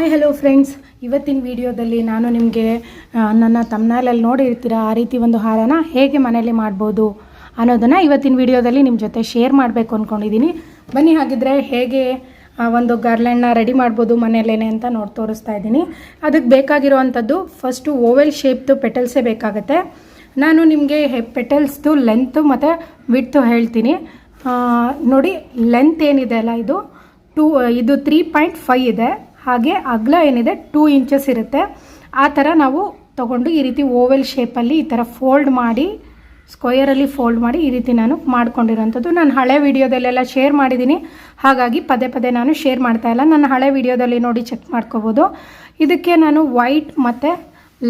Hi hello friends ಇವತ್ತಿನ ವಿಡಿಯೋದಲ್ಲಿ ನಾನು ನಿಮಗೆ ನನ್ನ ತಮ್ಮನಲ್ಲಿ ನೋಡಿರ್ತೀರ, ಆ ರೀತಿ ಒಂದು ಹಾರನ ಹೇಗೆ ಮನೇಲಿ ಮಾಡ್ಬೋದು ಅನ್ನೋದನ್ನು ಇವತ್ತಿನ ವಿಡಿಯೋದಲ್ಲಿ ನಿಮ್ಮ ಜೊತೆ ಶೇರ್ ಮಾಡಬೇಕು ಅಂದ್ಕೊಂಡಿದ್ದೀನಿ ಬನ್ನಿ, ಹಾಗಿದ್ರೆ ಹೇಗೆ ಒಂದು ಗಾರ್ಲ್ಯಾಂಡ್ನ ರೆಡಿ ಮಾಡ್ಬೋದು ಮನೆಯಲ್ಲೇ ಅಂತ ನೋಡಿ, ತೋರಿಸ್ತಾ ಇದ್ದೀನಿ. ಅದಕ್ಕೆ ಬೇಕಾಗಿರುವಂಥದ್ದು ಫಸ್ಟು ಓವೆಲ್ ಶೇಪ್ದು ಪೆಟಲ್ಸೇ ಬೇಕಾಗುತ್ತೆ. ನಾನು ನಿಮಗೆ ಪೆಟಲ್ಸ್ದು ಲೆಂತು ಮತ್ತು ವಿಡ್ತು ಹೇಳ್ತೀನಿ. ನೋಡಿ ಲೆಂತ್ ಏನಿದೆ ಅಲ್ಲ ಇದು? ಟೂ ಇದು ತ್ರೀ ಪಾಯಿಂಟ್ ಫೈವ್ ಇದೆ. ಹಾಗೆ ಅಗಲ ಏನಿದೆ ಟೂ ಇಂಚಸ್ ಇರುತ್ತೆ. ಆ ಥರ ನಾವು ತಗೊಂಡು ಈ ರೀತಿ ಓವೆಲ್ ಶೇಪಲ್ಲಿ ಈ ಥರ ಫೋಲ್ಡ್ ಮಾಡಿ ಸ್ಕ್ವಯರಲ್ಲಿ ಫೋಲ್ಡ್ ಮಾಡಿ ಈ ರೀತಿ ನಾನು ಮಾಡ್ಕೊಂಡಿರೋಂಥದ್ದು. ನಾನು ಹಳೆ ವಿಡಿಯೋದಲ್ಲೆಲ್ಲ ಶೇರ್ ಮಾಡಿದ್ದೀನಿ. ಹಾಗಾಗಿ ಪದೇ ಪದೇ ನಾನು ಶೇರ್ ಮಾಡ್ತಾ ಇಲ್ಲ. ನನ್ನ ಹಳೆ ವಿಡಿಯೋದಲ್ಲಿ ನೋಡಿ ಚೆಕ್ ಮಾಡ್ಕೋಬೋದು. ಇದಕ್ಕೆ ನಾನು ವೈಟ್ ಮತ್ತು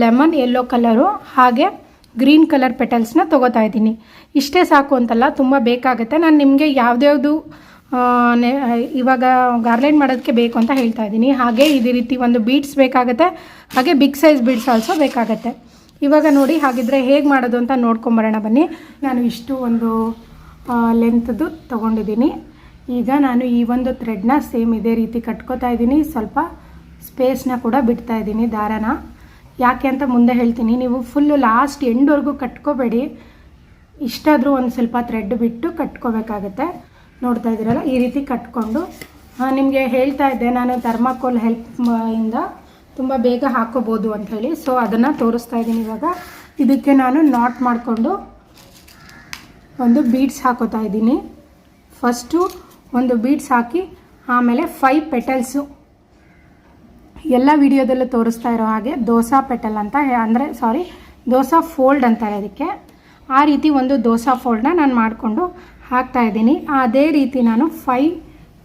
ಲೆಮನ್ ಯೆಲ್ಲೋ ಕಲರು ಹಾಗೆ ಗ್ರೀನ್ ಕಲರ್ ಪೆಟಲ್ಸ್ನ ತೊಗೋತಾ ಇದ್ದೀನಿ. ಇಷ್ಟೇ ಸಾಕು ಅಂತಲ್ಲ, ತುಂಬ ಬೇಕಾಗುತ್ತೆ. ನಾನು ನಿಮಗೆ ಯಾವುದ್ಯಾವುದು ಇವಾಗ ಗಾರ್ಲೆಂಡ್ ಮಾಡೋದಕ್ಕೆ ಬೇಕು ಅಂತ ಹೇಳ್ತಾ ಇದ್ದೀನಿ. ಹಾಗೆ ಇದೇ ರೀತಿ ಒಂದು ಬೀಡ್ಸ್ ಬೇಕಾಗುತ್ತೆ, ಹಾಗೆ ಬಿಗ್ ಸೈಜ್ ಬೀಡ್ಸ್ ಆಲ್ಸೋ ಬೇಕಾಗುತ್ತೆ. ಇವಾಗ ನೋಡಿ ಹಾಗಿದ್ರೆ ಹೇಗೆ ಮಾಡೋದು ಅಂತ ನೋಡ್ಕೊಂಬರೋಣ ಬನ್ನಿ. ನಾನು ಇಷ್ಟು ಒಂದು ಲೆಂತ್ದು ತೊಗೊಂಡಿದ್ದೀನಿ. ಈಗ ನಾನು ಈ ಒಂದು ಥ್ರೆಡ್ನ ಸೇಮ್ ಇದೇ ರೀತಿ ಕಟ್ಕೋತಾ ಇದ್ದೀನಿ. ಸ್ವಲ್ಪ ಸ್ಪೇಸ್ನ ಕೂಡ ಬಿಡ್ತಾ ಇದ್ದೀನಿ ದಾರನ. ಯಾಕೆ ಅಂತ ಮುಂದೆ ಹೇಳ್ತೀನಿ. ನೀವು ಫುಲ್ಲು ಲಾಸ್ಟ್ ಎಂಡ್ವರೆಗೂ ಕಟ್ಕೋಬೇಡಿ. ಇಷ್ಟಾದರೂ ಒಂದು ಸ್ವಲ್ಪ ಥ್ರೆಡ್ ಬಿಟ್ಟು ಕಟ್ಕೋಬೇಕಾಗತ್ತೆ. ನೋಡ್ತಾ ಇದ್ದೀರಲ್ಲ, ಈ ರೀತಿ ಕಟ್ಕೊಂಡು. ನಿಮಗೆ ಹೇಳ್ತಾ ಇದ್ದೆ, ನಾನು ಥರ್ಮಾಕೋಲ್ ಹೆಲ್ಪ್ ಇಂದ ತುಂಬ ಬೇಗ ಹಾಕೋಬೋದು ಅಂತ ಹೇಳಿ. ಸೊ ಅದನ್ನು ತೋರಿಸ್ತಾ ಇದ್ದೀನಿ ಇವಾಗ. ಇದಕ್ಕೆ ನಾನು ನಾಟ್ ಮಾಡಿಕೊಂಡು ಒಂದು ಬೀಡ್ಸ್ ಹಾಕೋತಾ ಇದ್ದೀನಿ. ಫಸ್ಟು ಒಂದು ಬೀಡ್ಸ್ ಹಾಕಿ, ಆಮೇಲೆ ಫೈವ್ ಪೆಟಲ್ಸು ಎಲ್ಲ ವಿಡಿಯೋದಲ್ಲೂ ತೋರಿಸ್ತಾ ಇರೋ ಹಾಗೆ ದೋಸಾ ಪೆಟಲ್ ಅಂತ ಅಂದರೆ ಸಾರಿ ದೋಸಾ ಫೋಲ್ಡ್ ಅಂತಾರೆ ಅದಕ್ಕೆ ಆ ರೀತಿ ಒಂದು ದೋಸಾ ಫೋಲ್ಡನ್ನ ನಾನು ಮಾಡಿಕೊಂಡು ಹಾಕ್ತಾ ಇದ್ದೀನಿ. ಅದೇ ರೀತಿ ನಾನು ಫೈವ್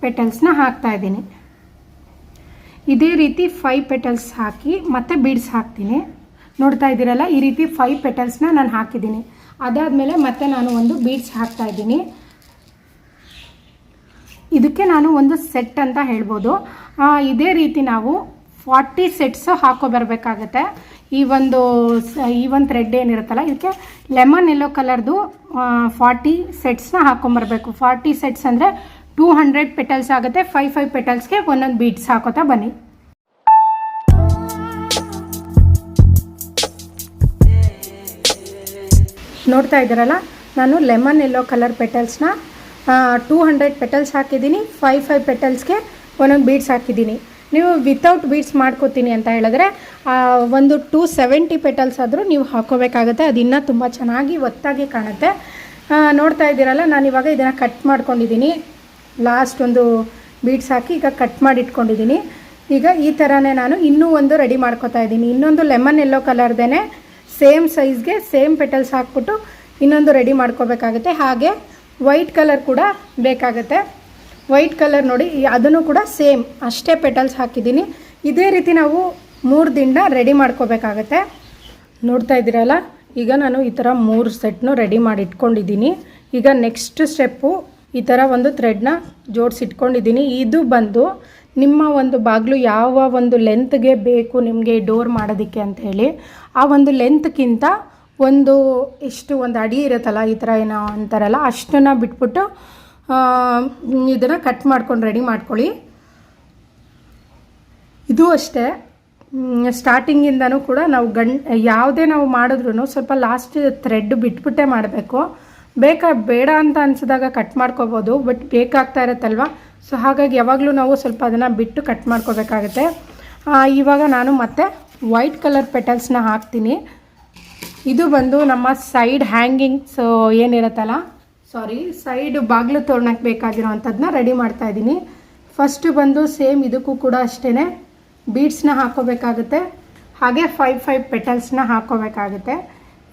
ಪೆಟಲ್ಸ್ನ ಹಾಕ್ತಾ ಇದ್ದೀನಿ. ಇದೇ ರೀತಿ ಫೈವ್ ಪೆಟಲ್ಸ್ ಹಾಕಿ ಮತ್ತೆ ಬೀಡ್ಸ್ ಹಾಕ್ತೀನಿ. ನೋಡ್ತಾ ಇದ್ದೀರಲ್ಲ, ಈ ರೀತಿ ಫೈವ್ ಪೆಟಲ್ಸ್ನ ನಾನು ಹಾಕಿದ್ದೀನಿ. ಅದಾದಮೇಲೆ ಮತ್ತೆ ನಾನು ಒಂದು ಬೀಡ್ಸ್ ಹಾಕ್ತಾ ಇದ್ದೀನಿ. ಇದಕ್ಕೆ ನಾನು ಒಂದು ಸೆಟ್ ಅಂತ ಹೇಳ್ಬೋದು. ಇದೇ ರೀತಿ ನಾವು ಫಾರ್ಟಿ ಸೆಟ್ಸು ಹಾಕೋಬರ್ಬೇಕಾಗತ್ತೆ ಈ ಒಂದು ಈ ಒಂದು ಥ್ರೆಡ್ ಏನಿರುತ್ತಲ್ಲ, ಇದಕ್ಕೆ ಲೆಮನ್ ಯೆಲ್ಲೋ ಕಲರ್ದು ಫಾರ್ಟಿ ಸೆಟ್ಸ್ನ ಹಾಕೊಂಬರ್ಬೇಕು. ಫಾರ್ಟಿ ಸೆಟ್ಸ್ ಅಂದರೆ ಟೂ ಹಂಡ್ರೆಡ್ ಪೆಟಲ್ಸ್ ಆಗುತ್ತೆ. ಫೈವ್ ಫೈವ್ ಪೆಟಲ್ಸ್ಗೆ ಒಂದೊಂದು ಬೀಟ್ಸ್ ಹಾಕೋತಾ ಬನ್ನಿ. ನೋಡ್ತಾ ಇದ್ದೀರಲ್ಲ, ನಾನು ಲೆಮನ್ ಎಲ್ಲೋ ಕಲರ್ ಪೆಟಲ್ಸ್ನ ಟೂ ಹಂಡ್ರೆಡ್ ಪೆಟಲ್ಸ್ ಹಾಕಿದ್ದೀನಿ. ಫೈವ್ ಫೈವ್ ಪೆಟಲ್ಸ್ಗೆ ಒಂದೊಂದು ಬೀಡ್ಸ್ ಹಾಕಿದ್ದೀನಿ. ನೀವು ವಿತೌಟ್ ಬೀಡ್ಸ್ ಮಾಡ್ಕೋತೀನಿ ಅಂತ ಹೇಳಿದ್ರೆ ಒಂದು ಟೂ ಸೆವೆಂಟಿ ಪೆಟಲ್ಸ್ ಆದರೂ ನೀವು ಹಾಕೋಬೇಕಾಗುತ್ತೆ. ಅದು ಇನ್ನೂ ತುಂಬ ಚೆನ್ನಾಗಿ ಒತ್ತಾಗಿ ಕಾಣುತ್ತೆ. ನೋಡ್ತಾ ಇದ್ದೀರಲ್ಲ, ನಾನು ಇವಾಗ ಇದನ್ನು ಕಟ್ ಮಾಡ್ಕೊಂಡಿದ್ದೀನಿ. ಲಾಸ್ಟ್ ಒಂದು ಬೀಡ್ಸ್ ಹಾಕಿ ಈಗ ಕಟ್ ಮಾಡಿ ಇಟ್ಕೊಂಡಿದ್ದೀನಿ ಈಗ ಈ ಥರನೇ ನಾನು ಇನ್ನೂ ಒಂದು ರೆಡಿ ಮಾಡ್ಕೋತಾ ಇದ್ದೀನಿ. ಇನ್ನೊಂದು ಲೆಮನ್ ಎಲ್ಲೋ ಕಲರ್ದೇ ಸೇಮ್ ಸೈಜ್ಗೆ ಸೇಮ್ ಪೆಟಲ್ಸ್ ಹಾಕ್ಬಿಟ್ಟು ಇನ್ನೊಂದು ರೆಡಿ ಮಾಡ್ಕೋಬೇಕಾಗುತ್ತೆ. ಹಾಗೆ ವೈಟ್ ಕಲರ್ ಕೂಡ ಬೇಕಾಗುತ್ತೆ. ವೈಟ್ ಕಲರ್ ನೋಡಿ ಅದನ್ನು ಕೂಡ ಸೇಮ್ ಅಷ್ಟೇ ಪೆಟಲ್ಸ್ ಹಾಕಿದ್ದೀನಿ. ಇದೇ ರೀತಿ ನಾವು ಮೂರು ದಿನ ರೆಡಿ ಮಾಡ್ಕೋಬೇಕಾಗತ್ತೆ. ನೋಡ್ತಾ ಇದ್ದೀರಲ್ಲ, ಈಗ ನಾನು ಈ ಥರ ಮೂರು ಸೆಟ್ನು ರೆಡಿ ಮಾಡಿ ಇಟ್ಕೊಂಡಿದ್ದೀನಿ ಈಗ ನೆಕ್ಸ್ಟ್ ಸ್ಟೆಪ್ಪು ಈ ಥರ ಒಂದು ಥ್ರೆಡ್ನ ಜೋಡಿಸಿಟ್ಕೊಂಡಿದ್ದೀನಿ. ಇದು ಬಂದು ನಿಮ್ಮ ಒಂದು ಬಾಗಿಲು ಯಾವ ಒಂದು ಲೆಂತ್ಗೆ ಬೇಕು ನಿಮಗೆ ಡೋರ್ ಮಾಡೋದಕ್ಕೆ ಅಂತ ಹೇಳಿ, ಆ ಒಂದು ಲೆಂತ್ಗಿಂತ ಒಂದು ಎಷ್ಟು ಒಂದು ಅಡಿ ಇರುತ್ತಲ್ಲ, ಈ ಥರ ಏನೋ ಅಂತಾರಲ್ಲ, ಅಷ್ಟನ್ನು ಬಿಟ್ಬಿಟ್ಟು ಇದನ್ನು ಕಟ್ ಮಾಡ್ಕೊಂಡು ರೆಡಿ ಮಾಡ್ಕೊಳ್ಳಿ. ಇದು ಅಷ್ಟೇ. ಸ್ಟಾರ್ಟಿಂಗಿಂದನೂ ಕೂಡ ನಾವು ಗಂ ಯಾವುದೇ ನಾವು ಮಾಡಿದ್ರೂ ಸ್ವಲ್ಪ ಲಾಸ್ಟ್ ಥ್ರೆಡ್ ಬಿಟ್ಬಿಟ್ಟೆ ಮಾಡಬೇಕು. ಬೇಕಾ, ಬೇಡ ಅಂತ ಅನ್ಸಿದಾಗ ಕಟ್ ಮಾಡ್ಕೋಬೋದು ಬಟ್ ಬೇಕಾಗ್ತಾ ಇರುತ್ತಲ್ವ? ಸೊ ಹಾಗಾಗಿ ಯಾವಾಗಲೂ ನಾವು ಸ್ವಲ್ಪ ಅದನ್ನು ಬಿಟ್ಟು ಕಟ್ ಮಾಡ್ಕೋಬೇಕಾಗತ್ತೆ. ಇವಾಗ ನಾನು ಮತ್ತೆ ವೈಟ್ ಕಲರ್ ಪೆಟಲ್ಸ್ನ ಹಾಕ್ತೀನಿ. ಇದು ಬಂದು ನಮ್ಮ ಸೈಡ್ ಹ್ಯಾಂಗಿಂಗ್ಸ್ ಏನಿರುತ್ತಲ್ಲ? ಸಾರಿ ಸೈಡ್ ಬಾಗಿಲು ತೋರಣಕ್ಕೆ ಬೇಕಾಗಿರೋವಂಥದ್ದನ್ನ ರೆಡಿ ಮಾಡ್ತಾ ಇದ್ದೀನಿ. ಫಸ್ಟು ಬಂದು ಸೇಮ್ ಇದಕ್ಕೂ ಕೂಡ ಅಷ್ಟೇ ಬೀಡ್ಸ್ನ ಹಾಕೋಬೇಕಾಗುತ್ತೆ. ಹಾಗೆ ಫೈವ್ ಫೈವ್ ಪೆಟಲ್ಸ್ನ ಹಾಕೋಬೇಕಾಗುತ್ತೆ.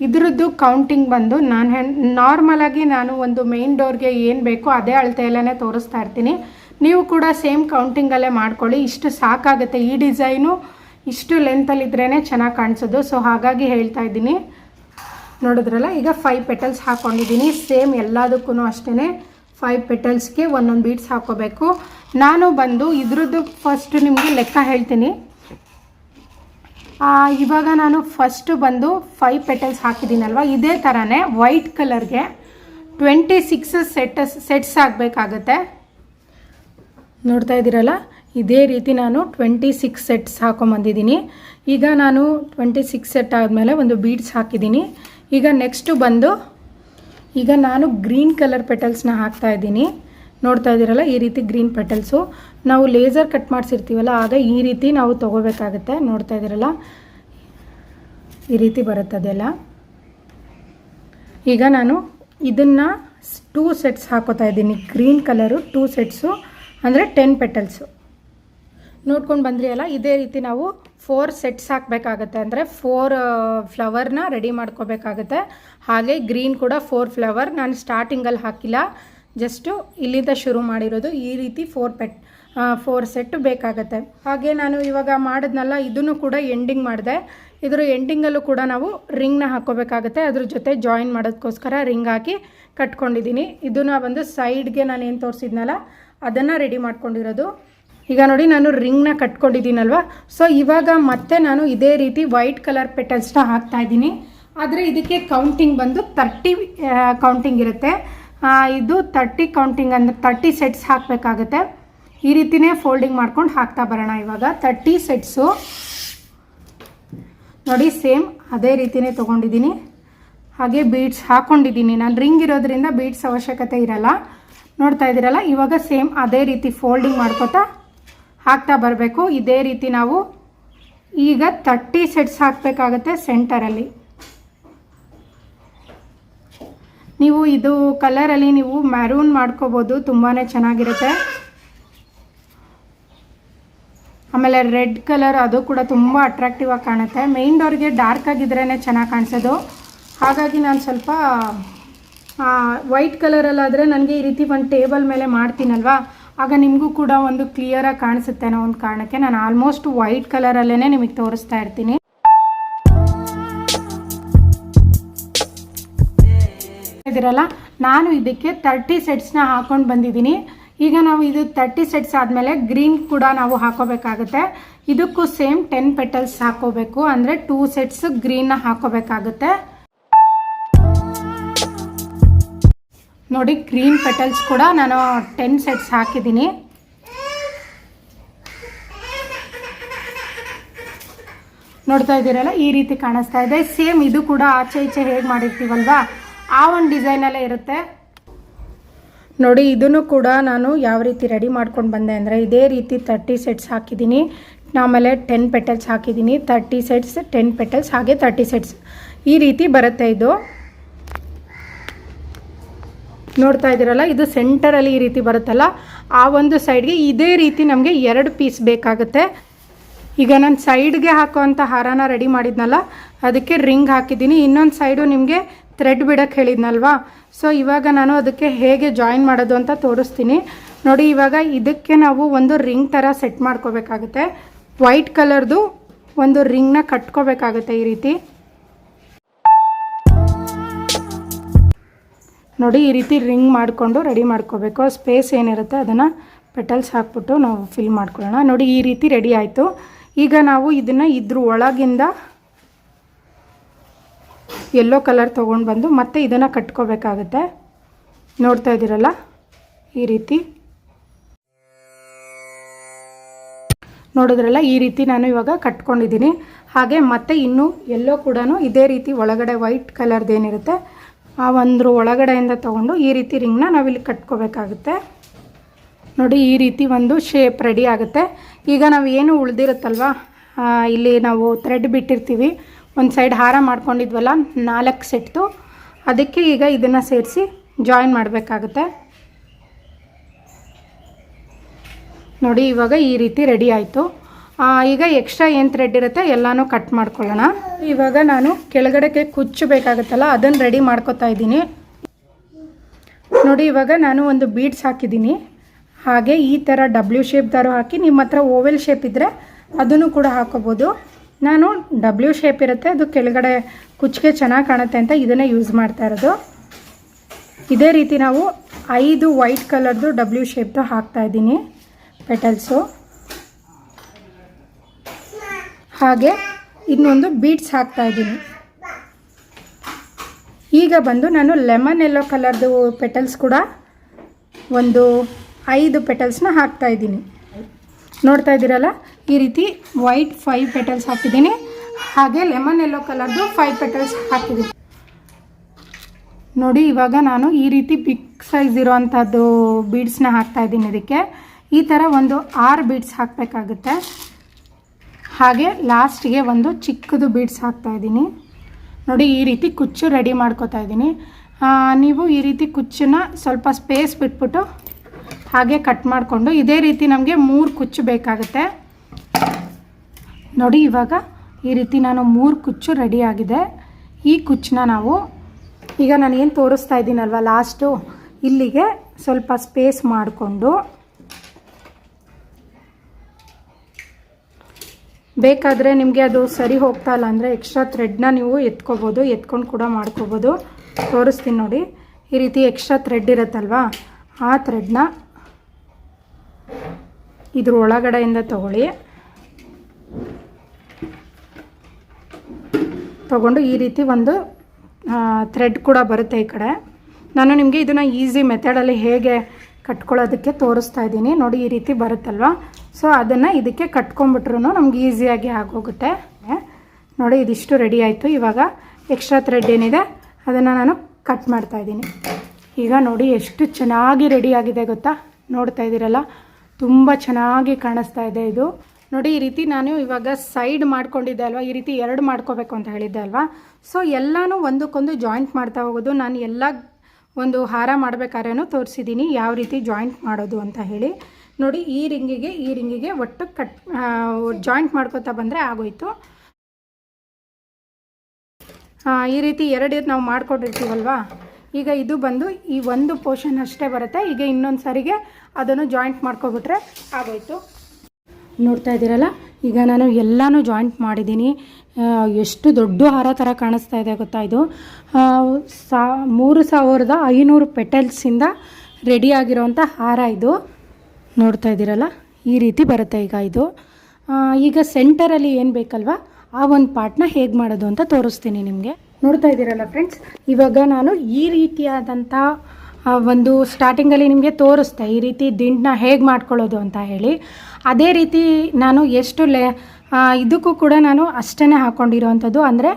ಇದರದ್ದು ಕೌಂಟಿಂಗ್ ಬಂದು ನಾನು ಹೆ ನಾರ್ಮಲಾಗಿ ನಾನು ಒಂದು ಮೇನ್ ಡೋರ್ಗೆ ಏನು ಬೇಕೋ ಅದೇ ಅಳತೆಯಲ್ಲೇ ತೋರಿಸ್ತಾ ಇರ್ತೀನಿ. ನೀವು ಕೂಡ ಸೇಮ್ ಕೌಂಟಿಂಗಲ್ಲೇ ಮಾಡ್ಕೊಳ್ಳಿ. ಇಷ್ಟು ಸಾಕಾಗುತ್ತೆ. ಈ ಡಿಸೈನು ಇಷ್ಟು ಲೆಂತಲ್ಲಿದ್ರೇ ಚೆನ್ನಾಗಿ ಕಾಣಿಸೋದು. ಸೊ ಹಾಗಾಗಿ ಹೇಳ್ತಾ ಇದ್ದೀನಿ. ನೋಡಿದ್ರಲ್ಲ, ಈಗ ಫೈವ್ ಪೆಟಲ್ಸ್ ಹಾಕ್ಕೊಂಡಿದ್ದೀನಿ ಸೇಮ್ ಎಲ್ಲದಕ್ಕೂ ಅಷ್ಟೇ ಫೈವ್ ಪೆಟಲ್ಸ್ಗೆ ಒಂದೊಂದು ಬೀಟ್ಸ್ ಹಾಕೋಬೇಕು. ನಾನು ಬಂದು ಇದ್ರದ್ದು ಫಸ್ಟ್ ನಿಮಗೆ ಲೆಕ್ಕ ಹೇಳ್ತೀನಿ. ಇವಾಗ ನಾನು ಫಸ್ಟು ಬಂದು ಫೈವ್ ಪೆಟಲ್ಸ್ ಹಾಕಿದ್ದೀನಲ್ವ? ಇದೇ ಥರನೇ ವೈಟ್ ಕಲರ್ಗೆ ಟ್ವೆಂಟಿ ಸಿಕ್ಸ್ ಸೆಟ್ ಸೆಟ್ಸ್ ಆಗಬೇಕಾಗತ್ತೆ. ನೋಡ್ತಾ ಇದ್ದೀರಲ್ಲ? ಇದೇ ರೀತಿ ನಾನು ಟ್ವೆಂಟಿ ಸಿಕ್ಸ್ ಸೆಟ್ಸ್ ಹಾಕೊಂಬಂದಿದ್ದೀನಿ. ಈಗ ನಾನು ಟ್ವೆಂಟಿ ಸಿಕ್ಸ್ ಸೆಟ್ ಆದಮೇಲೆ ಒಂದು ಬೀಡ್ಸ್ ಹಾಕಿದ್ದೀನಿ. ಈಗ ನೆಕ್ಸ್ಟು ಬಂದು ಈಗ ನಾನು ಗ್ರೀನ್ ಕಲರ್ ಪೆಟಲ್ಸ್ನ ಹಾಕ್ತಾ ಇದ್ದೀನಿ. ನೋಡ್ತಾ ಇದ್ದೀರಲ್ಲ, ಈ ರೀತಿ ಗ್ರೀನ್ ಪೆಟಲ್ಸು ನಾವು ಲೇಸರ್ ಕಟ್ ಮಾಡಿಸಿರ್ತೀವಲ್ಲ, ಆಗ ಈ ರೀತಿ ನಾವು ತೊಗೋಬೇಕಾಗತ್ತೆ. ನೋಡ್ತಾ ಇದ್ದೀರಲ್ಲ, ಈ ರೀತಿ ಬರುತ್ತೆ ಅದೆಲ್ಲ. ಈಗ ನಾನು ಇದನ್ನು ಟೂ ಸೆಟ್ಸ್ ಹಾಕೋತಾ ಇದ್ದೀನಿ. ಗ್ರೀನ್ ಕಲರು ಟೂ ಸೆಟ್ಸು ಅಂದರೆ ಟೆನ್ ಪೆಟಲ್ಸು ನೋಡ್ಕೊಂಡು ಬಂದ್ರಿ ಅಲ್ಲ ಇದೇ ರೀತಿ ನಾವು ಫೋರ್ ಸೆಟ್ಸ್ ಹಾಕಬೇಕಾಗತ್ತೆ. ಅಂದರೆ ಫೋರ್ ಫ್ಲವರ್ನ ರೆಡಿ ಮಾಡ್ಕೋಬೇಕಾಗತ್ತೆ. ಹಾಗೆ ಗ್ರೀನ್ ಕೂಡ ಫೋರ್ ಫ್ಲವರ್ ನಾನು ಸ್ಟಾರ್ಟಿಂಗಲ್ಲಿ ಹಾಕಿಲ್ಲ. ಜಸ್ಟು ಇಲ್ಲಿಂದ ಶುರು ಮಾಡಿರೋದು ಈ ರೀತಿ ಫೋರ್ ಪೆಟ್ ಫೋರ್ ಸೆಟ್ ಬೇಕಾಗತ್ತೆ. ಹಾಗೆ ನಾನು ಇವಾಗ ಮಾಡಿದ್ನಲ್ಲ, ಇದನ್ನು ಕೂಡ ಎಂಡಿಂಗ್ ಮಾಡಿದೆ. ಇದರ ಎಂಡಿಂಗಲ್ಲೂ ಕೂಡ ನಾವು ರಿಂಗ್ನ ಹಾಕೋಬೇಕಾಗತ್ತೆ ಅದ್ರ ಜೊತೆ ಜಾಯಿನ್ ಮಾಡೋದಕ್ಕೋಸ್ಕರ ರಿಂಗ್ ಹಾಕಿ ಕಟ್ಕೊಂಡಿದ್ದೀನಿ. ಇದನ್ನು ಒಂದು ಸೈಡ್ಗೆ ನಾನು ಏನು ತೋರಿಸಿದ್ನಲ್ಲ, ಅದನ್ನು ರೆಡಿ ಮಾಡ್ಕೊಂಡಿರೋದು. ಈಗ ನೋಡಿ ನಾನು ರಿಂಗ್ನ ಕಟ್ಕೊಂಡಿದ್ದೀನಲ್ವ? ಸೊ ಇವಾಗ ಮತ್ತೆ ನಾನು ಇದೇ ರೀತಿ ವೈಟ್ ಕಲರ್ ಪೆಟಲ್ಸ್ನ ಹಾಕ್ತಾ ಇದ್ದೀನಿ. ಆದರೆ ಇದಕ್ಕೆ ಕೌಂಟಿಂಗ್ ಬಂದು ತರ್ಟಿ ಕೌಂಟಿಂಗ್ ಇರುತ್ತೆ. ಇದು ತರ್ಟಿ ಕೌಂಟಿಂಗ್ ಅಂದರೆ ತರ್ಟಿ ಸೆಟ್ಸ್ ಹಾಕಬೇಕಾಗುತ್ತೆ. ಈ ರೀತಿನೇ ಫೋಲ್ಡಿಂಗ್ ಮಾಡ್ಕೊಂಡು ಹಾಕ್ತಾ ಬರೋಣ ಇವಾಗ. ತರ್ಟಿ ಸೆಟ್ಸು ನೋಡಿ ಸೇಮ್ ಅದೇ ರೀತಿನೇ ತೊಗೊಂಡಿದ್ದೀನಿ. ಹಾಗೆ ಬೀಡ್ಸ್ ಹಾಕ್ಕೊಂಡಿದ್ದೀನಿ ನಾನು ರಿಂಗ್ ಇರೋದ್ರಿಂದ ಬೀಡ್ಸ್ ಅವಶ್ಯಕತೆ ಇರಲ್ಲ. ನೋಡ್ತಾ ಇದ್ದೀರಲ್ಲ, ಇವಾಗ ಸೇಮ್ ಅದೇ ರೀತಿ ಫೋಲ್ಡಿಂಗ್ ಮಾಡ್ಕೋತಾ ಹಾಕ್ತಾ ಬರಬೇಕು. ಇದೇ ರೀತಿ ನಾವು ಈಗ ತರ್ಟಿ ಸೆಟ್ಸ್ ಹಾಕಬೇಕಾಗತ್ತೆ ಸೆಂಟರಲ್ಲಿ. ನೀವು ಇದು ಕಲರಲ್ಲಿ ನೀವು ಮ್ಯಾರೂನ್ ಮಾಡ್ಕೋಬೋದು ತುಂಬಾ ಚೆನ್ನಾಗಿರುತ್ತೆ. ಆಮೇಲೆ ರೆಡ್ ಕಲರ್ ಅದು ಕೂಡ ತುಂಬ ಅಟ್ರಾಕ್ಟಿವ್ ಆಗಿ ಕಾಣುತ್ತೆ. ಮೇನ್ ಡೋರ್ಗೆ ಡಾರ್ಕ್ ಆಗಿದ್ರೇ ಚೆನ್ನಾಗಿ ಕಾಣಿಸೋದು. ಹಾಗಾಗಿ ನಾನು ಸ್ವಲ್ಪ ವೈಟ್ ಕಲರಲ್ಲಾದರೆ ನನಗೆ ಈ ರೀತಿ ಒಂದು ಟೇಬಲ್ ಮೇಲೆ ಮಾಡ್ತೀನಲ್ವಾ? ಆಗ ನಿಮಗೂ ಕೂಡ ಒಂದು ಕ್ಲಿಯರಾಗಿ ಕಾಣಿಸುತ್ತೆ ಅನ್ನೋ ಒಂದು ಕಾರಣಕ್ಕೆ ನಾನು ಆಲ್ಮೋಸ್ಟ್ ವೈಟ್ ಕಲರಲ್ಲೇ ನಿಮಗೆ ತೋರಿಸ್ತಾ ಇರ್ತೀನಿ. ಇದಿರಲ್ಲ ನಾನು ಇದಕ್ಕೆ ತರ್ಟಿ ಸೆಟ್ಸ್ನ ಹಾಕೊಂಡು ಬಂದಿದ್ದೀನಿ. ಈಗ ನಾವು ಇದು ತರ್ಟಿ ಸೆಟ್ಸ್ ಆದಮೇಲೆ ಗ್ರೀನ್ ಕೂಡ ನಾವು ಹಾಕೋಬೇಕಾಗುತ್ತೆ. ಇದಕ್ಕೂ ಸೇಮ್ ಟೆನ್ ಪೆಟಲ್ಸ್ ಹಾಕೋಬೇಕು. ಅಂದರೆ ಟೂ ಸೆಟ್ಸ್ ಗ್ರೀನ್ನ ಹಾಕೋಬೇಕಾಗುತ್ತೆ. ನೋಡಿ ಗ್ರೀನ್ ಪೆಟಲ್ಸ್ ಕೂಡ ನಾನು ಟೆನ್ ಸೆಟ್ಸ್ ಹಾಕಿದ್ದೀನಿ. ನೋಡ್ತಾ ಇದ್ದೀರಲ್ಲ, ಈ ರೀತಿ ಕಾಣಿಸ್ತಾ ಇದೆ. ಸೇಮ್ ಇದು ಕೂಡ ಆಚೆ ಈಚೆ ಹೇಗೆ ಮಾಡಿರ್ತೀವಲ್ವಾ? ಆ ಒಂದು ಡಿಸೈನಲ್ಲೇ ಇರುತ್ತೆ. ನೋಡಿ, ಇದನ್ನು ಕೂಡ ನಾನು ಯಾವ ರೀತಿ ರೆಡಿ ಮಾಡ್ಕೊಂಡು ಬಂದೆ ಅಂದರೆ, ಇದೇ ರೀತಿ ತರ್ಟಿ ಸೆಟ್ಸ್ ಹಾಕಿದ್ದೀನಿ. ಆಮೇಲೆ ಟೆನ್ ಪೆಟಲ್ಸ್ ಹಾಕಿದ್ದೀನಿ. ತರ್ಟಿ ಸೆಟ್ಸ್ ಟೆನ್ ಪೆಟಲ್ಸ್ ಹಾಗೆ ತರ್ಟಿ ಸೆಟ್ಸ್ ಈ ರೀತಿ ಬರುತ್ತೆ ಇದು. ನೋಡ್ತಾ ಇದ್ದೀರಲ್ಲ, ಇದು ಸೆಂಟರಲ್ಲಿ ಈ ರೀತಿ ಬರುತ್ತಲ್ಲ, ಆ ಒಂದು ಸೈಡ್ಗೆ ಇದೇ ರೀತಿ ನಮಗೆ ಎರಡು ಪೀಸ್ ಬೇಕಾಗುತ್ತೆ. ಈಗ ನಾನು ಸೈಡ್ಗೆ ಹಾಕೋವಂಥ ಹಾರನ ರೆಡಿ ಮಾಡಿದ್ನಲ್ಲ, ಅದಕ್ಕೆ ರಿಂಗ್ ಹಾಕಿದ್ದೀನಿ. ಇನ್ನೊಂದು ಸೈಡು ನಿಮಗೆ ಥ್ರೆಡ್ ಬಿಡೋಕ್ಕೆ ಹೇಳಿದ್ನಲ್ವಾ? ಸೊ ಇವಾಗ ನಾನು ಅದಕ್ಕೆ ಹೇಗೆ ಜಾಯಿನ್ ಮಾಡೋದು ಅಂತ ತೋರಿಸ್ತೀನಿ. ನೋಡಿ, ಇವಾಗ ಇದಕ್ಕೆ ನಾವು ಒಂದು ರಿಂಗ್ ಥರ ಸೆಟ್ ಮಾಡ್ಕೋಬೇಕಾಗುತ್ತೆ. ವೈಟ್ ಕಲರ್ದು ಒಂದು ರಿಂಗ್ನ ಕಟ್ಕೋಬೇಕಾಗುತ್ತೆ ಈ ರೀತಿ. ನೋಡಿ ಈ ರೀತಿ ರಿಂಗ್ ಮಾಡಿಕೊಂಡು ರೆಡಿ ಮಾಡ್ಕೋಬೇಕು. ಸ್ಪೇಸ್ ಏನಿರುತ್ತೆ ಅದನ್ನು ಪೆಟಲ್ಸ್ ಹಾಕ್ಬಿಟ್ಟು ನಾವು ಫಿಲ್ ಮಾಡ್ಕೊಳ್ಳೋಣ. ನೋಡಿ ಈ ರೀತಿ ರೆಡಿ ಆಯಿತು. ಈಗ ನಾವು ಇದನ್ನು ಇದ್ರ ಒಳಗಿಂದ ಎಲ್ಲೋ ಕಲರ್ ತೊಗೊಂಡು ಬಂದು ಮತ್ತೆ ಇದನ್ನು ಕಟ್ಕೋಬೇಕಾಗತ್ತೆ. ನೋಡ್ತಾ ಇದ್ದೀರಲ್ಲ? ಈ ರೀತಿ. ನೋಡಿದ್ರಲ್ಲ, ಈ ರೀತಿ ನಾನು ಇವಾಗ ಕಟ್ಕೊಂಡಿದ್ದೀನಿ. ಹಾಗೆ ಮತ್ತೆ ಇನ್ನೂ ಎಲ್ಲೋ ಕೂಡ ಇದೇ ರೀತಿ ಒಳಗಡೆ ವೈಟ್ ಕಲರ್ದು ಏನಿರುತ್ತೆ ಆ ಒಂದ್ರ ಒಳಗಡೆಯಿಂದ ತೊಗೊಂಡು ಈ ರೀತಿ ರಿಂಗ್ನ ನಾವಿಲ್ಲಿ ಕಟ್ಕೋಬೇಕಾಗುತ್ತೆ. ನೋಡಿ, ಈ ರೀತಿ ಒಂದು ಶೇಪ್ ರೆಡಿ ಆಗುತ್ತೆ. ಈಗ ನಾವು ಏನು ಉಳ್ದಿರುತ್ತಲ್ವ? ಇಲ್ಲಿ ನಾವು ಥ್ರೆಡ್ ಬಿಟ್ಟಿರ್ತೀವಿ. ಒಂದು ಸೈಡ್ ಹಾರ ಮಾಡ್ಕೊಂಡಿದ್ವಲ್ಲ, ನಾಲ್ಕು ಸೆಟ್ದು ಅದಕ್ಕೆ ಈಗ ಇದನ್ನು ಸೇರಿಸಿ ಜಾಯಿನ್ ಮಾಡಬೇಕಾಗುತ್ತೆ. ನೋಡಿ, ಇವಾಗ ಈ ರೀತಿ ರೆಡಿ ಆಯಿತು. ಈಗ ಎಕ್ಸ್ಟ್ರಾ ಏನು ಥ್ರೆಡ್ ಇರುತ್ತೆ ಎಲ್ಲನೂ ಕಟ್ ಮಾಡ್ಕೊಳ್ಳೋಣ. ಇವಾಗ ನಾನು ಕೆಳಗಡೆಗೆ ಕುಚ್ಚು ಬೇಕಾಗುತ್ತಲ್ಲ ಅದನ್ನು ರೆಡಿ ಮಾಡ್ಕೋತಾ ಇದ್ದೀನಿ. ನೋಡಿ, ಇವಾಗ ನಾನು ಒಂದು ಬೀಡ್ಸ್ ಹಾಕಿದ್ದೀನಿ. ಹಾಗೆ ಈ ಥರ ಡಬ್ಲ್ಯೂ ಶೇಪ್ದಾರು ಹಾಕಿ, ನಿಮ್ಮ ಹತ್ರ ಓವೆಲ್ ಶೇಪ್ ಇದ್ದರೆ ಅದನ್ನು ಕೂಡ ಹಾಕೋಬೋದು. ನಾನು ಡಬ್ಲ್ಯೂ ಶೇಪ್ ಇರುತ್ತೆ, ಅದು ಕೆಳಗಡೆ ಕುಚ್ಚಿಗೆ ಚೆನ್ನಾಗಿ ಕಾಣುತ್ತೆ ಅಂತ ಇದನ್ನೇ ಯೂಸ್ ಮಾಡ್ತಾ ಇರೋದು. ಇದೇ ರೀತಿ ನಾವು ಐದು ವೈಟ್ ಕಲರ್ದು ಡಬ್ಲ್ಯೂ ಶೇಪ್ದು ಹಾಕ್ತಾ ಇದ್ದೀನಿ ಪೆಟಲ್ಸು ಹಾಗೆ ಇನ್ನೊಂದು ಬೀಡ್ಸ್ ಹಾಕ್ತಾ ಇದ್ದೀನಿ. ಈಗ ಬಂದು ನಾನು ಲೆಮನ್ ಎಲ್ಲೋ ಕಲರ್ದು ಪೆಟಲ್ಸ್ ಕೂಡ ಒಂದು ಐದು ಪೆಟಲ್ಸ್ನ ಹಾಕ್ತಾ ಇದ್ದೀನಿ. ನೋಡ್ತಾ ಇದ್ದೀರಲ್ಲ, ಈ ರೀತಿ ವೈಟ್ ಫೈವ್ ಪೆಟಲ್ಸ್ ಹಾಕಿದ್ದೀನಿ ಹಾಗೆ ಲೆಮನ್ ಎಲ್ಲೋ ಕಲರ್ದು ಫೈವ್ ಪೆಟಲ್ಸ್ ಹಾಕಿದ್ದೀನಿ ನೋಡಿ, ಇವಾಗ ನಾನು ಈ ರೀತಿ ಬಿಗ್ ಸೈಜ್ ಇರೋವಂಥದ್ದು ಬೀಡ್ಸ್ನ ಹಾಕ್ತಾ ಇದ್ದೀನಿ ಇದಕ್ಕೆ. ಈ ಥರ ಒಂದು ಆರು ಬೀಡ್ಸ್ ಹಾಕಬೇಕಾಗುತ್ತೆ. ಹಾಗೆ ಲಾಸ್ಟಿಗೆ ಒಂದು ಚಿಕ್ಕದು ಬೀಡ್ಸ್ ಹಾಕ್ತಾ ಇದ್ದೀನಿ. ನೋಡಿ, ಈ ರೀತಿ ಕುಚ್ಚು ರೆಡಿ ಮಾಡ್ಕೋತಾ ಇದ್ದೀನಿ. ನೀವು ಈ ರೀತಿ ಕುಚ್ಚನ್ನ ಸ್ವಲ್ಪ ಸ್ಪೇಸ್ ಬಿಟ್ಬಿಟ್ಟು ಹಾಗೆ ಕಟ್ ಮಾಡಿಕೊಂಡು, ಇದೇ ರೀತಿ ನಮಗೆ ಮೂರು ಕುಚ್ಚು ಬೇಕಾಗುತ್ತೆ. ನೋಡಿ, ಇವಾಗ ಈ ರೀತಿ ನಾನು ಮೂರು ಕುಚ್ಚು ರೆಡಿ ಆಗಿದೆ. ಈ ಕುಚ್ಚನ್ನ ನಾವು, ಈಗ ನಾನು ಏನು ತೋರಿಸ್ತಾ ಇದ್ದೀನಲ್ವ ಲಾಸ್ಟು ಇಲ್ಲಿಗೆ ಸ್ವಲ್ಪ ಸ್ಪೇಸ್ ಮಾಡಿಕೊಂಡು ಬೇಕಾದರೆ ನಿಮಗೆ ಅದು ಸರಿ ಹೋಗ್ತಾ ಇಲ್ಲ ಅಂದರೆ ಎಕ್ಸ್ಟ್ರಾ ಥ್ರೆಡ್ನ ನೀವು ಎತ್ಕೋಬೋದು, ಎತ್ಕೊಂಡು ಕೂಡ ಮಾಡ್ಕೋಬೋದು. ತೋರಿಸ್ತೀನಿ ನೋಡಿ. ಈ ರೀತಿ ಎಕ್ಸ್ಟ್ರಾ ಥ್ರೆಡ್ ಇರುತ್ತಲ್ವಾ? ಆ ಥ್ರೆಡ್ನ ಇದ್ರ ಒಳಗಡೆಯಿಂದ ತಗೊಳ್ಳಿ. ತಗೊಂಡು ಈ ರೀತಿ ಒಂದು ಥ್ರೆಡ್ ಕೂಡ ಬರುತ್ತೆ ಈ ಕಡೆ. ನಾನು ನಿಮಗೆ ಇದನ್ನು ಈಸಿ ಮೆಥಡಲ್ಲಿ ಹೇಗೆ ಕಟ್ಕೊಳ್ಳೋದಕ್ಕೆ ತೋರಿಸ್ತಾ ಇದ್ದೀನಿ. ನೋಡಿ, ಈ ರೀತಿ ಬರುತ್ತಲ್ವ? ಸೊ ಅದನ್ನು ಇದಕ್ಕೆ ಕಟ್ಕೊಂಡ್ಬಿಟ್ರು ನಮ್ಗೆ ಈಸಿಯಾಗಿ ಆಗೋಗುತ್ತೆ. ನೋಡಿ, ಇದಿಷ್ಟು ರೆಡಿ ಆಯಿತು. ಇವಾಗ ಎಕ್ಸ್ಟ್ರಾ ಥ್ರೆಡ್ ಏನಿದೆ, ಅದನ್ನು ನಾನು ಕಟ್ ಮಾಡ್ತಾ ಇದ್ದೀನಿ. ಈಗ ನೋಡಿ, ಎಷ್ಟು ಚೆನ್ನಾಗಿ ರೆಡಿ ಆಗಿದೆ ಗೊತ್ತಾ? ನೋಡ್ತಾ ಇದ್ದೀರಲ್ಲ? ತುಂಬ ಚೆನ್ನಾಗಿ ಕಾಣಿಸ್ತಾ ಇದೆ ಇದು. ನೋಡಿ, ಈ ರೀತಿ ನಾನು ಇವಾಗ ಸೈಡ್ ಮಾಡ್ಕೊಂಡಿದ್ದೆ ಅಲ್ವಾ? ಈ ರೀತಿ ಎರಡು ಮಾಡ್ಕೋಬೇಕು ಅಂತ ಹೇಳಿದ್ದೆ ಅಲ್ವಾ? ಸೊ ಎಲ್ಲನೂ ಒಂದಕ್ಕೊಂದು ಜಾಯಿಂಟ್ ಮಾಡ್ತಾ ಹೋಗೋದು. ನಾನು ಎಲ್ಲ ಒಂದು ಹಾರ ಮಾಡಬೇಕಾದ್ರೂ ತೋರಿಸಿದ್ದೀನಿ ಯಾವ ರೀತಿ ಜಾಯಿಂಟ್ ಮಾಡೋದು ಅಂತ ಹೇಳಿ. ನೋಡಿ, ಈ ರಿಂಗಿಗೆ ಈ ರಿಂಗಿಗೆ ಒಟ್ಟು ಕಟ್ ಜಾಯಿಂಟ್ ಮಾಡ್ಕೋತಾ ಬಂದರೆ ಆಗೋಯ್ತು. ಈ ರೀತಿ ಎರಡು ನಾವು ಮಾಡ್ಕೊಂಡಿರ್ತೀವಲ್ವಾ ಈಗ ಇದು ಬಂದು ಈ ಒಂದು ಪೋರ್ಷನ್ ಅಷ್ಟೇ ಬರುತ್ತೆ. ಈಗ ಇನ್ನೊಂದು ಸಾರಿಗೆ ಅದನ್ನು ಜಾಯಿಂಟ್ ಮಾಡ್ಕೊಬಿಟ್ರೆ ಆಗೋಯ್ತು. ನೋಡ್ತಾ ಇದ್ದೀರಲ್ಲ? ಈಗ ನಾನು ಎಲ್ಲನೂ ಜಾಯಿಂಟ್ ಮಾಡಿದ್ದೀನಿ. ಎಷ್ಟು ದೊಡ್ಡ ಹಾರ ಥರ ಕಾಣಿಸ್ತಾ ಇದೆ ಗೊತ್ತಾ ಇದು? ಸಾ, ಮೂರು ಸಾವಿರದ ಐನೂರು ಪೆಟಲ್ಸಿಂದ ರೆಡಿ ಆಗಿರೋಂಥ ಹಾರ ಇದು. ನೋಡ್ತಾ ಇದ್ದೀರಲ್ಲ? ಈ ರೀತಿ ಬರುತ್ತೆ ಈಗ ಇದು. ಈಗ ಸೆಂಟರಲ್ಲಿ ಏನು ಬೇಕಲ್ವಾ? ಆ ಒಂದು ಪಾರ್ಟ್ನ ಹೇಗೆ ಮಾಡೋದು ಅಂತ ತೋರಿಸ್ತೀನಿ ನಿಮಗೆ. ನೋಡ್ತಾ ಇದ್ದೀರಲ್ಲ ಫ್ರೆಂಡ್ಸ್ ಇವಾಗ ನಾನು ಈ ರೀತಿಯಾದಂಥ ಒಂದು ಸ್ಟಾರ್ಟಿಂಗಲ್ಲಿ ನಿಮಗೆ ತೋರಿಸ್ತೆ. ಈ ರೀತಿ ದಿಂಡನ್ನ ಹೇಗೆ ಮಾಡ್ಕೊಳ್ಳೋದು ಅಂತ ಹೇಳಿ. ಅದೇ ರೀತಿ ನಾನು ಎಷ್ಟು ಲೆ ಇದಕ್ಕೂ ಕೂಡ ನಾನು ಅಷ್ಟೇ ಹಾಕ್ಕೊಂಡಿರೋವಂಥದ್ದು ಅಂದರೆ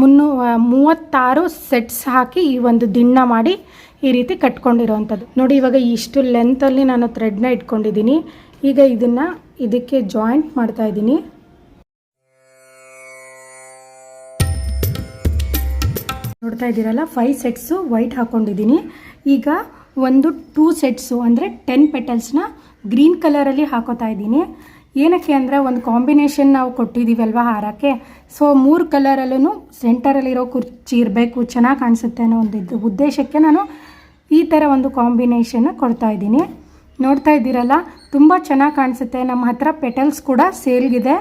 ಮುನ್ನೂ ಮೂವತ್ತಾರು ಸೆಟ್ಸ್ ಹಾಕಿ ಈ ಒಂದು ದಿಣ್ಣ ಮಾಡಿ ಈ ರೀತಿ ಕಟ್ಕೊಂಡಿರೋವಂಥದ್ದು ನೋಡಿ, ಇವಾಗ ಇಷ್ಟು ಲೆಂತಲ್ಲಿ ನಾನು ಥ್ರೆಡ್ನ ಇಟ್ಕೊಂಡಿದ್ದೀನಿ. ಈಗ ಇದನ್ನು ಇದಕ್ಕೆ ಜಾಯಿಂಟ್ ಮಾಡ್ತಾ ಇದ್ದೀನಿ. ನೋಡ್ತಾ ಇದ್ದೀರಲ್ಲ ಫೈವ್ ಸೆಟ್ಸು ವೈಟ್ ಹಾಕ್ಕೊಂಡಿದ್ದೀನಿ ಈಗ ಒಂದು ಟೂ ಸೆಟ್ಸು ಅಂದರೆ ಟೆನ್ ಪೆಟಲ್ಸ್ನ ಗ್ರೀನ್ ಕಲರಲ್ಲಿ ಹಾಕೋತಾ ಇದ್ದೀನಿ. ಏನಕ್ಕೆ ಅಂದರೆ ಒಂದು ಕಾಂಬಿನೇಷನ್ ನಾವು ಕೊಟ್ಟಿದ್ದೀವಲ್ವ ಹಾರಕ್ಕೆ? ಸೊ ಮೂರು ಕಲರಲ್ಲೂ ಸೆಂಟರಲ್ಲಿರೋ ಕುರ್ಚಿ ಇರಬೇಕು, ಚೆನ್ನಾಗಿ ಕಾಣಿಸುತ್ತೆ ಅನ್ನೋ ಒಂದು ಉದ್ದೇಶಕ್ಕೆ ನಾನು ಈ ಥರ ಒಂದು ಕಾಂಬಿನೇಷನ್ನ ಕೊಡ್ತಾ ಇದ್ದೀನಿ. ನೋಡ್ತಾ ಇದ್ದೀರಲ್ಲ, ತುಂಬ ಚೆನ್ನಾಗಿ ಕಾಣಿಸುತ್ತೆ. ನಮ್ಮ ಹತ್ರ ಪೆಟಲ್ಸ್ ಕೂಡ ಸೇಲ್ಗಿದೆ.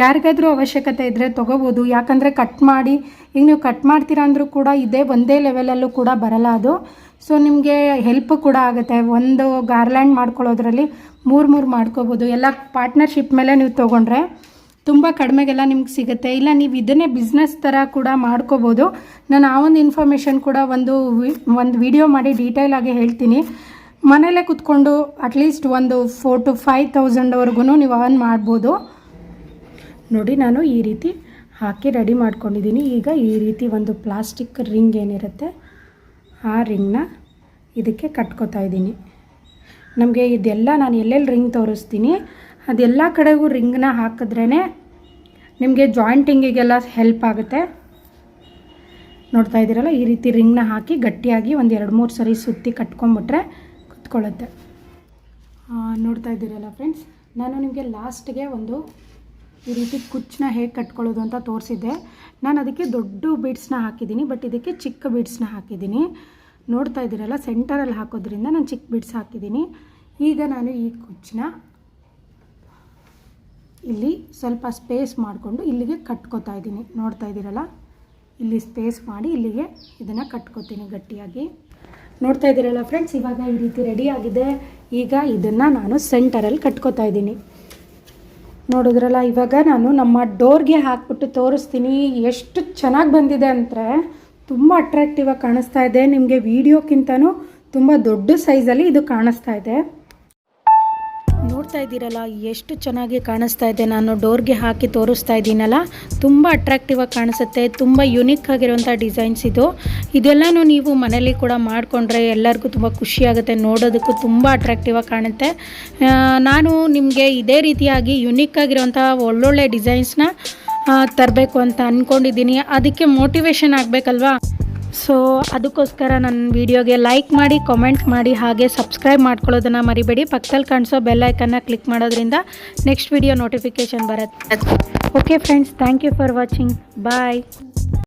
ಯಾರಿಗಾದ್ರೂ ಅವಶ್ಯಕತೆ ಇದ್ದರೆ ತೊಗೋಬೋದು. ಯಾಕಂದರೆ ಕಟ್ ಮಾಡಿ, ಈಗ ನೀವು ಕಟ್ ಮಾಡ್ತೀರಾ ಅಂದರೂ ಕೂಡ ಇದೇ ಒಂದೇ ಲೆವೆಲಲ್ಲೂ ಕೂಡ ಬರಲ್ಲ ಅದು. ಸೊ ನಿಮಗೆ ಹೆಲ್ಪ್ ಕೂಡ ಆಗುತ್ತೆ. ಒಂದು ಗಾರ್ಲ್ಯಾಂಡ್ ಮಾಡ್ಕೊಳ್ಳೋದ್ರಲ್ಲಿ ಮೂರು ಮೂರು ಮಾಡ್ಕೋಬೋದು. ಎಲ್ಲ ಪಾರ್ಟ್ನರ್ಶಿಪ್ ಮೇಲೆ ನೀವು ತೊಗೊಂಡ್ರೆ ತುಂಬ ಕಡಿಮೆಗೆಲ್ಲ ನಿಮ್ಗೆ ಸಿಗುತ್ತೆ. ಇಲ್ಲ, ನೀವು ಇದನ್ನೇ ಬಿಸ್ನೆಸ್ ಥರ ಕೂಡ ಮಾಡ್ಕೋಬೋದು. ನಾನು ಆ ಒಂದು ಇನ್ಫಾರ್ಮೇಷನ್ ಕೂಡ ಒಂದು ಒಂದು ವಿಡಿಯೋ ಮಾಡಿ ಡೀಟೇಲ್ ಆಗಿ ಹೇಳ್ತೀನಿ. ಮನೇಲೇ ಕುತ್ಕೊಂಡು ಅಟ್ಲೀಸ್ಟ್ ಒಂದು ಫೋರ್ ಟು ಫೈವ್ ತೌಸಂಡ್ವರೆಗೂ ನೀವು ಆನ್ ಮಾಡ್ಬೋದು. ನೋಡಿ, ನಾನು ಈ ರೀತಿ ಹಾಕಿ ರೆಡಿ ಮಾಡ್ಕೊಂಡಿದ್ದೀನಿ. ಈಗ ಈ ರೀತಿ ಒಂದು ಪ್ಲಾಸ್ಟಿಕ್ ರಿಂಗ್ ಏನಿರುತ್ತೆ ಆ ರಿಂಗ್ನ ಇದಕ್ಕೆ ಕಟ್ಕೋತಾ ಇದ್ದೀನಿ. ನಮಗೆ ಇದೆಲ್ಲ ನಾನು ಎಲ್ಲೆಲ್ಲಿ ರಿಂಗ್ ತೋರಿಸ್ತೀನಿ, ಅದೆಲ್ಲ ಕಡೆಗೂ ರಿಂಗ್ನ ಹಾಕಿದ್ರೇ ನಿಮಗೆ ಜಾಯಿಂಟಿಂಗಿಗೆಲ್ಲ ಹೆಲ್ಪ್ ಆಗುತ್ತೆ. ನೋಡ್ತಾ ಇದ್ದೀರಲ್ಲ, ಈ ರೀತಿ ರಿಂಗ್ನ ಹಾಕಿ ಗಟ್ಟಿಯಾಗಿ ಒಂದು ಎರಡು ಮೂರು ಸರಿ ಸುತ್ತಿ ಕಟ್ಕೊಂಬಿಟ್ರೆ ಕುತ್ಕೊಳ್ಳುತ್ತೆ. ನೋಡ್ತಾ ಇದ್ದೀರಲ್ಲ ಫ್ರೆಂಡ್ಸ್ ನಾನು ನಿಮಗೆ ಲಾಸ್ಟ್ಗೆ ಒಂದು ಈ ರೀತಿ ಕುಚ್ಚನ್ನ ಹೇಗೆ ಕಟ್ಕೊಳ್ಳೋದು ಅಂತ ತೋರಿಸಿದ್ದೆ. ನಾನು ಅದಕ್ಕೆ ದೊಡ್ಡ ಬೀಡ್ಸ್ನ ಹಾಕಿದ್ದೀನಿ, ಬಟ್ ಇದಕ್ಕೆ ಚಿಕ್ಕ ಬೀಡ್ಸ್ನ ಹಾಕಿದ್ದೀನಿ. ನೋಡ್ತಾ ಇದ್ದೀರಲ್ಲ, ಸೆಂಟರಲ್ಲಿ ಹಾಕೋದ್ರಿಂದ ನಾನು ಚಿಕ್ಕ ಬೀಡ್ಸ್ ಹಾಕಿದ್ದೀನಿ. ಈಗ ನಾನು ಈ ಕುಚ್ಚನ್ನ ಇಲ್ಲಿ ಸ್ವಲ್ಪ ಸ್ಪೇಸ್ ಮಾಡಿಕೊಂಡು ಇಲ್ಲಿಗೆ ಕಟ್ಕೋತಾ ಇದ್ದೀನಿ. ನೋಡ್ತಾ ಇದ್ದೀರಲ್ಲ, ಇಲ್ಲಿ ಸ್ಪೇಸ್ ಮಾಡಿ ಇಲ್ಲಿಗೆ ಇದನ್ನು ಕಟ್ಕೋತೀನಿ ಗಟ್ಟಿಯಾಗಿ. ನೋಡ್ತಾ ಇದ್ದೀರಲ್ಲ ಫ್ರೆಂಡ್ಸ್, ಇವಾಗ ಈ ರೀತಿ ರೆಡಿ ಆಗಿದೆ. ಈಗ ಇದನ್ನು ನಾನು ಸೆಂಟರಲ್ಲಿ ಕಟ್ಕೋತಾ ಇದ್ದೀನಿ. ನೋಡಿದ್ರಲ್ಲ, ಇವಾಗ ನಾನು ನಮ್ಮ ಡೋರ್ಗೆ ಹಾಕ್ಬಿಟ್ಟು ತೋರಿಸ್ತೀನಿ, ಎಷ್ಟು ಚೆನ್ನಾಗಿ ಬಂದಿದೆ ಅಂದರೆ ತುಂಬ ಅಟ್ರಾಕ್ಟಿವ್ ಆಗಿ ಕಾಣಿಸ್ತಾ ಇದೆ. ನಿಮಗೆ ವೀಡಿಯೋಕ್ಕಿಂತನೂ ತುಂಬ ದೊಡ್ಡ ಸೈಜಲ್ಲಿ ಇದು ಕಾಣಿಸ್ತಾ ಇದೆ. ನೋಡ್ತಾ ಇದ್ದೀರಲ್ಲ, ಎಷ್ಟು ಚೆನ್ನಾಗಿ ಕಾಣಿಸ್ತಾ ಇದೆ. ನಾನು ಡೋರ್ಗೆ ಹಾಕಿ ತೋರಿಸ್ತಾ ಇದ್ದೀನಲ್ಲ, ತುಂಬ ಅಟ್ರಾಕ್ಟಿವ್ ಆಗಿ ಕಾಣಿಸುತ್ತೆ. ತುಂಬ ಯುನಿಕ್ ಆಗಿರುವಂಥ ಡಿಸೈನ್ಸ್ ಇದು. ಇದೆಲ್ಲನೂ ನೀವು ಮನೇಲಿ ಕೂಡ ಮಾಡಿಕೊಂಡ್ರೆ ಎಲ್ಲರಿಗೂ ತುಂಬ ಖುಷಿಯಾಗುತ್ತೆ ನೋಡೋದಕ್ಕೂ ತುಂಬ ಅಟ್ರಾಕ್ಟಿವ್ ಆಗಿ ಕಾಣುತ್ತೆ. ನಾನು ನಿಮಗೆ ಇದೇ ರೀತಿಯಾಗಿ ಯುನಿಕ್ ಆಗಿರುವಂಥ ಒಳ್ಳೊಳ್ಳೆ ಡಿಸೈನ್ಸ್ನ ತರಬೇಕು ಅಂತ ಅಂದ್ಕೊಂಡಿದ್ದೀನಿ ಅದಕ್ಕೆ ಮೋಟಿವೇಶನ್ ಆಗಬೇಕಲ್ವಾ? ಸೊ ಅದಕ್ಕೋಸ್ಕರ ನನ್ನ ವಿಡಿಯೋಗೆ ಲೈಕ್ ಮಾಡಿ ಕಾಮೆಂಟ್ ಮಾಡಿ, ಹಾಗೆ ಸಬ್ಸ್ಕ್ರೈಬ್ ಮಾಡ್ಕೊಳ್ಳೋದನ್ನು ಮರಿಬೇಡಿ. ಪಕ್ಕದಲ್ಲಿ ಕಾಣಿಸೋ ಬೆಲ್ ಐಕನ್ನ ಕ್ಲಿಕ್ ಮಾಡೋದ್ರಿಂದ ನೆಕ್ಸ್ಟ್ ವಿಡಿಯೋ ನೋಟಿಫಿಕೇಷನ್ ಬರುತ್ತೆ. Okay friends thank you for watching bye